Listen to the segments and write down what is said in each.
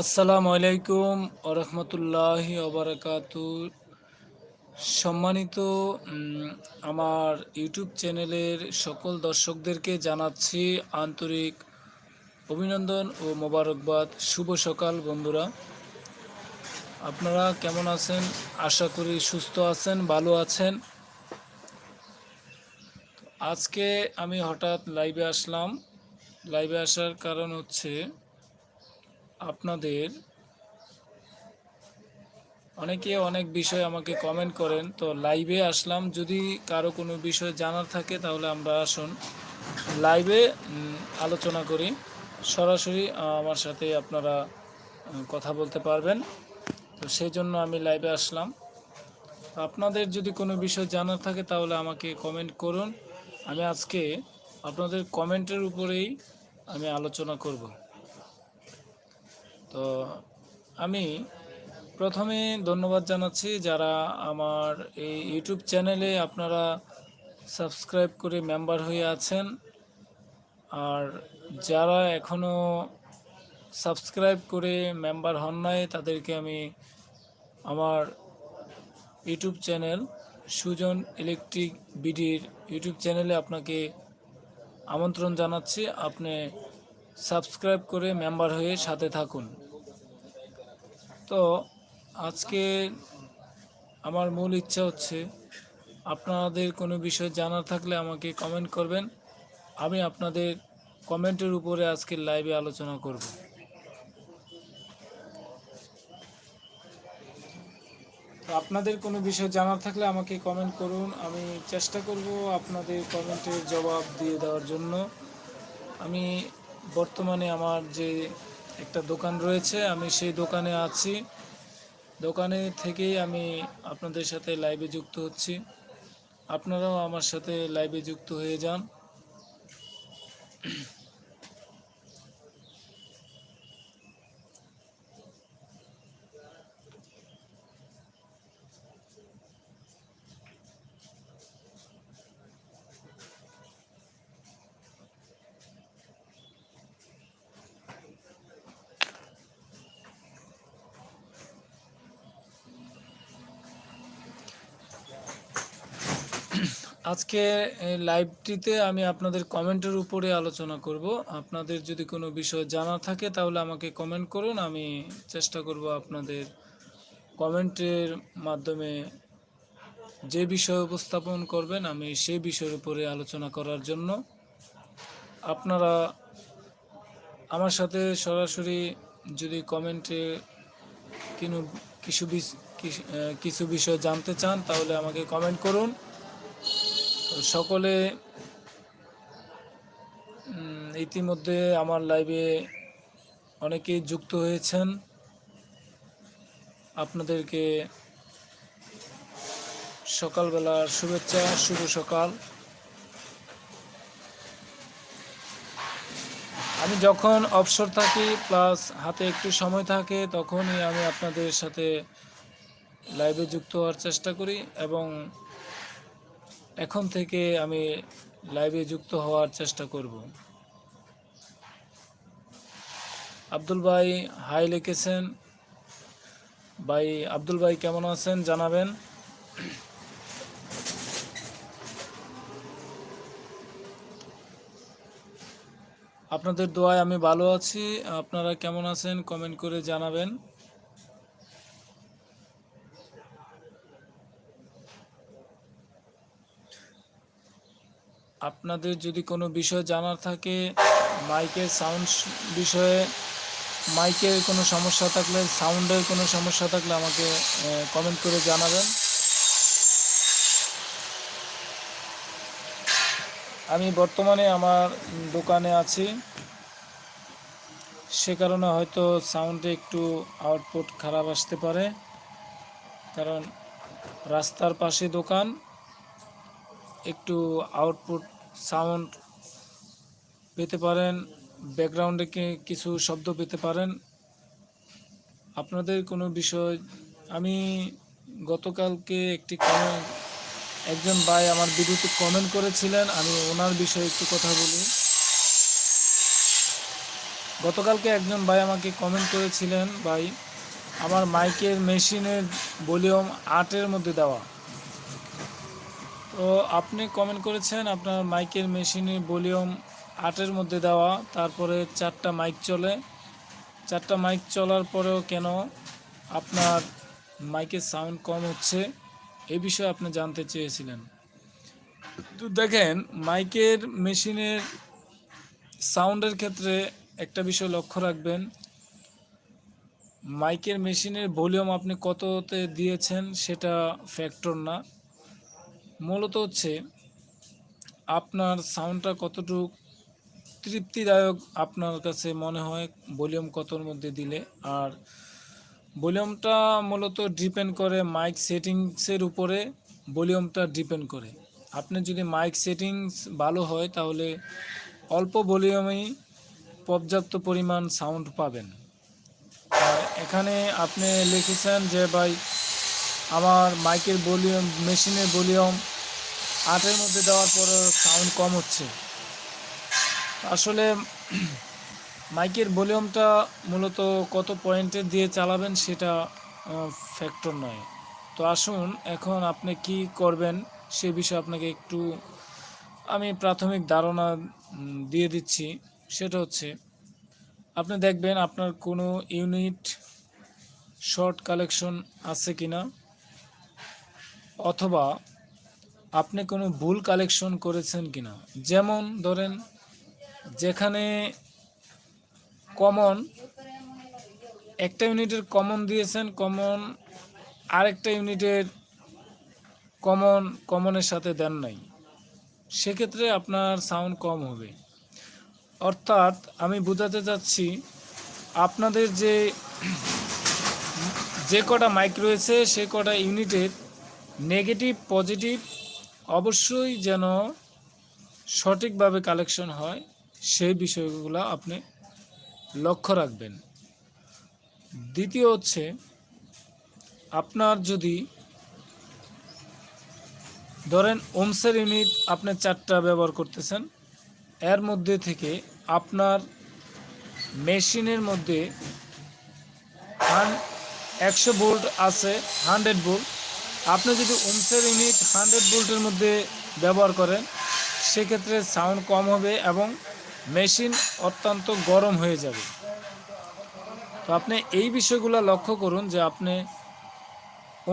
আসসালামু আলাইকুম ওরহমতুল্লাহ ওবরাকাতু। সম্মানিত আমার ইউটিউব চ্যানেলের সকল দর্শকদেরকে জানাচ্ছি আন্তরিক অভিনন্দন ও মোবারকবাদ। শুভ সকাল বন্ধুরা। আপনারা কেমন আছেন? আশা করি সুস্থ আছেন, ভালো আছেন। আজকে আমি হঠাৎ লাইভে আসলাম। লাইভে আসার কারণ হচ্ছে আপনাদের অনেকে অনেক বিষয় আমাকে কমেন্ট করেন, তো লাইভে আসলাম। যদি কারও কোনো বিষয় জানার থাকে তাহলে আমরা আসুন। লাইভে আলোচনা করি। সরাসরি আমার সাথে আপনারা কথা বলতে পারবেন। তো সেই জন্য আমি লাইভে আসলাম। আপনাদের যদি কোনো বিষয় জানার থাকে তাহলে আমাকে কমেন্ট করুন। আমি আজকে আপনাদের কমেন্টের উপরেই আমি আলোচনা করব। তো আমি প্রথমে ধন্যবাদ জানাচ্ছি যারা আমার এই ইউটিউব চ্যানেলে আপনারা সাবস্ক্রাইব করে মেম্বার হয়ে আছেন। আর যারা এখনও সাবস্ক্রাইব করে মেম্বার হন নাই, তাদেরকে আমি আমার ইউটিউব চ্যানেল সুজন ইলেকট্রিক বিডির ইউটিউব চ্যানেলে আপনাকে আমন্ত্রণ জানাচ্ছি। আপনি সাবস্ক্রাইব করে মেম্বার হয়ে সাথে থাকুন। তো আজকে আমার মূল ইচ্ছা হচ্ছে আপনাদের কোনো বিষয় জানা থাকলে আমাকে কমেন্ট করবেন। আমি আপনাদের কমেন্টের উপরে আজকে লাইভে আলোচনা করব। আপনাদের কোনো বিষয় জানার থাকলে আমাকে কমেন্ট করুন। আমি চেষ্টা করব আপনাদের কমেন্টের জবাব দিয়ে দেওয়ার জন্য। আমি বর্তমানে আমার যে একটা দোকান রয়েছে, আমি সেই দোকানে আছি। দোকানে থেকেই আমি আপনাদের সাথে লাইভে যুক্ত হচ্ছি। আপনারাও আমার সাথে লাইভে যুক্ত হয়ে যান। আজকে লাইভটিতে আমি আপনাদের কমেন্টের উপরে আলোচনা করব। আপনাদের যদি কোনো বিষয় জানা থাকে, তাহলে আমাকে কমেন্ট করুন। আমি চেষ্টা করব আপনাদের কমেন্টের মাধ্যমে যে বিষয় উপস্থাপন করবেন, আমি সেই বিষয়ের উপরে আলোচনা করার জন্য। আপনারা আমার সাথে সরাসরি যদি কমেন্টে কিনু, কিছু কিছু- বিষয় জানতে চান, তাহলে আমাকে কমেন্ট করুন। সকলে ইতিমধ্যে আমার লাইভে অনেকেই যুক্ত হয়েছেন। আপনাদেরকে সকালবেলার শুভেচ্ছা, শুভ সকাল। আমি যখন অবসর থাকি প্লাস হাতে একটু সময় থাকে, তখনই আমি আপনাদের সাথে লাইভে যুক্ত হওয়ার চেষ্টা করি এবং এখন থেকে আমি লাইভে যুক্ত হওয়ার চেষ্টা করব। আব্দুল ভাই হাই লিখেছেন। ভাই, আব্দুল ভাই, কেমন আছেন? জানাবেন। আপনাদের দোয়ায় আমি ভালো আছি। আপনারা কেমন আছেন? কমেন্ট করে জানাবেন। আপনাদের যদি কোনো বিষয় জানার থাকে, মাইকের সাউন্ড বিষয়ে, মাইকের কোনো সমস্যা থাকলে সাউন্ডের কোনো সমস্যা থাকলে আমাকে কমেন্ট করে জানাবেন। আমি বর্তমানে আমার দোকানে আছি। সে কারণে হয়তো সাউন্ডে একটু আউটপুট খারাপ আসতে পারে। কারণ রাস্তার পাশে দোকান, একটু আউটপুট সাউন্ড পেতে পারেন ব্যাকগ্রাউন্ডে কিছু শব্দ পেতে পারেন। আপনাদের কোনো বিষয়, আমি গতকালকে একটি কমেন্ট একজন ভাই আমার ভিডিওতে কমেন্ট করেছিলেন, আমি ওনার বিষয়ে একটু কথা বলি। গতকালকে একজন ভাই আমাকে কমেন্ট করেছিলেন, ভাই, আমার মাইকের মেশিনের ভলিউম আটের মধ্যে দেওয়া। তো আপনি কমেন্ট করেছেন, আপনার মাইকের মেশিনের ভলিউম আটের মধ্যে দেওয়া, তারপরে চারটা মাইক চলে। চারটা মাইক চলার পরেও কেন আপনার মাইকের সাউন্ড কম হচ্ছে, এ বিষয়ে আপনি জানতে চেয়েছিলেন। তো দেখেন মাইকের মেশিনের সাউন্ডের ক্ষেত্রে একটা বিষয় লক্ষ্য রাখবেন। মাইকের মেশিনের ভলিউম আপনি কততে দিয়েছেন সেটা ফ্যাক্টর না। মূলত হচ্ছে আপনার সাউন্ডটা কতটুক তৃপ্তিদায়ক আপনার কাছে মনে হয় ভলিউম কতর মধ্যে দিলে? আর ভলিউমটা মূলত ডিপেন্ড করে মাইক সেটিংসের উপরে ভলিউমটা ডিপেন্ড করে। আপনি যদি মাইক সেটিংস ভালো হয়, তাহলে অল্প ভলিউমেই পর্যাপ্ত পরিমাণ সাউন্ড পাবেন। আর এখানে আপনি লিখেছেন যে, ভাই, আমার মাইকের ভলিউম মেশিনের ভলিউম আটের মধ্যে দেওয়ার পরে সাউন্ড কম হচ্ছে। আসলে মাইকের ভলিউমটা মূলত কত পয়েন্টে দিয়ে চালাবেন সেটা ফ্যাক্টর নয়। তো আসুন, এখন আপনি কি করবেন সে বিষয়ে আপনাকে একটু আমি প্রাথমিক ধারণা দিয়ে দিচ্ছি। সেটা হচ্ছে, আপনি দেখবেন আপনার কোনো ইউনিট শর্ট কালেকশন আছে কিনা? অথবা আপনি কোনো ভুল কালেকশন করেছেন কিনা? যেমন ধরেন, যেখানে কমন একটা ইউনিটের কমন দিয়েছেন কমন আরেকটা ইউনিটের কমন কমনের সাথে দেন নাই। সেক্ষেত্রে আপনার সাউন্ড কম হবে। অর্থাৎ আমি বোঝাতে চাচ্ছি, আপনাদের যে যে কটা মাইক রয়েছে, সে কটা ইউনিটের নেগেটিভ পজিটিভ অবশ্যই যেন সঠিকভাবে কালেকশন হয়, সেই বিষয়গুলো আপনি লক্ষ্য রাখবেন। দ্বিতীয় হচ্ছে, আপনার যদি ধরেন ওমসের ইউনিট আপনি চারটা ব্যবহার করতেছেন, এর মধ্যে থেকে আপনার মেশিনের মধ্যে একশো ভোল্ট আছে, হান্ড্রেড ভোল্ট আপনি যদি ওমসের ইউনিট হান্ড্রেড বোল্টের মধ্যে ব্যবহার করেন, সেক্ষেত্রে সাউন্ড কম হবে এবং মেশিন অত্যন্ত গরম হয়ে যাবে। তো আপনি এই বিষয়গুলো লক্ষ্য করুন যে আপনি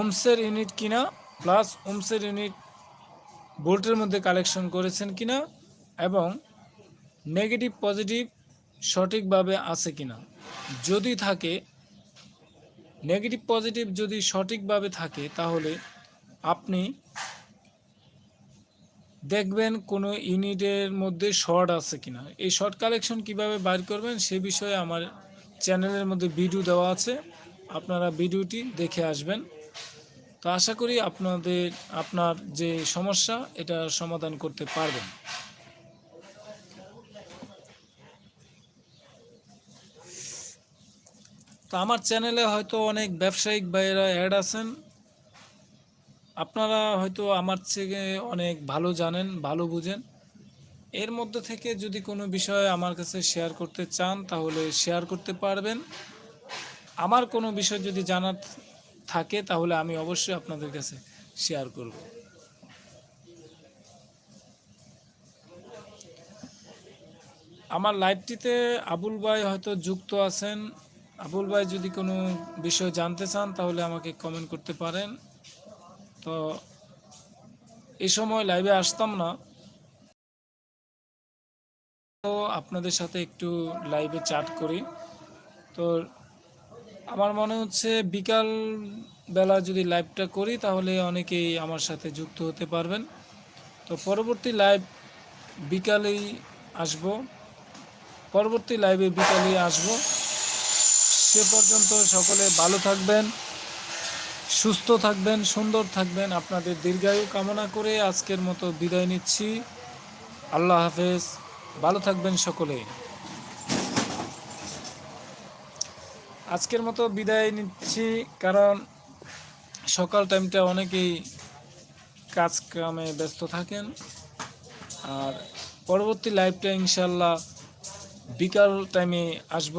ওমসের ইউনিট কিনা, প্লাস ওমসের ইউনিট বোল্টের মধ্যে কালেকশন করেছেন কিনা, এবং নেগেটিভ, পজিটিভ, সঠিকভাবে আছে কিনা। যদি থাকে নেগেটিভ পজিটিভ যদি সঠিকভাবে থাকে, তাহলে আপনি দেখবেন কোনো ইউনিটের মধ্যে শর্ট আছে কিনা। এই শর্ট কালেকশন কীভাবে বাইর করবেন, সে বিষয়ে আমার চ্যানেলের মধ্যে ভিডিও দেওয়া আছে। আপনারা ভিডিওটি দেখে আসবেন। তো আশা করি আপনাদের, আপনার যে সমস্যা, এটা সমাধান করতে পারবেন। তো আমার চ্যানেলে হয়তো অনেক ব্যবসায়িক ভাইয়েরা অ্যাড আছেন। আপনারা হয়তো আমার থেকে অনেক ভালো জানেন, ভালো বুঝেন। এর মধ্যে থেকে যদি কোনো বিষয় আমার কাছে শেয়ার করতে চান, তাহলে শেয়ার করতে পারবেন। আমার কোনো বিষয় যদি জানার থাকে, তাহলে আমি অবশ্যই আপনাদের কাছে শেয়ার করব। আমার লাইভটিতে আবুল ভাই হয়তো যুক্ত আছেন। আবুল ভাই যদি কোনো বিষয় জানতে চান, তাহলে আমাকে কমেন্ট করতে পারেন। তো এই সময় লাইভে আসতাম না। তো আপনাদের সাথে একটু লাইভে চ্যাট করি। তো আমার মনে হচ্ছে বিকাল বেলা যদি লাইভটা করি, তাহলে অনেকেই আমার সাথে যুক্ত হতে পারবেন। তো পরবর্তী লাইভ বিকালেই আসব। পরবর্তী লাইভে বিকালেই আসব। সে পর্যন্ত সকলে ভালো থাকবেন, সুস্থ থাকবেন, সুন্দর থাকবেন। আপনাদের দীর্ঘায়ু কামনা করে আজকের মতো বিদায় নিচ্ছি। আল্লাহ হাফেজ। ভালো থাকবেন সকলে। আজকের মতো বিদায় নিচ্ছি, কারণ সকাল টাইমটা অনেকেই কাজ কামে ব্যস্ত থাকেন। আর পরবর্তী লাইভটা ইনশাল্লাহ বিকাল টাইমে আসব।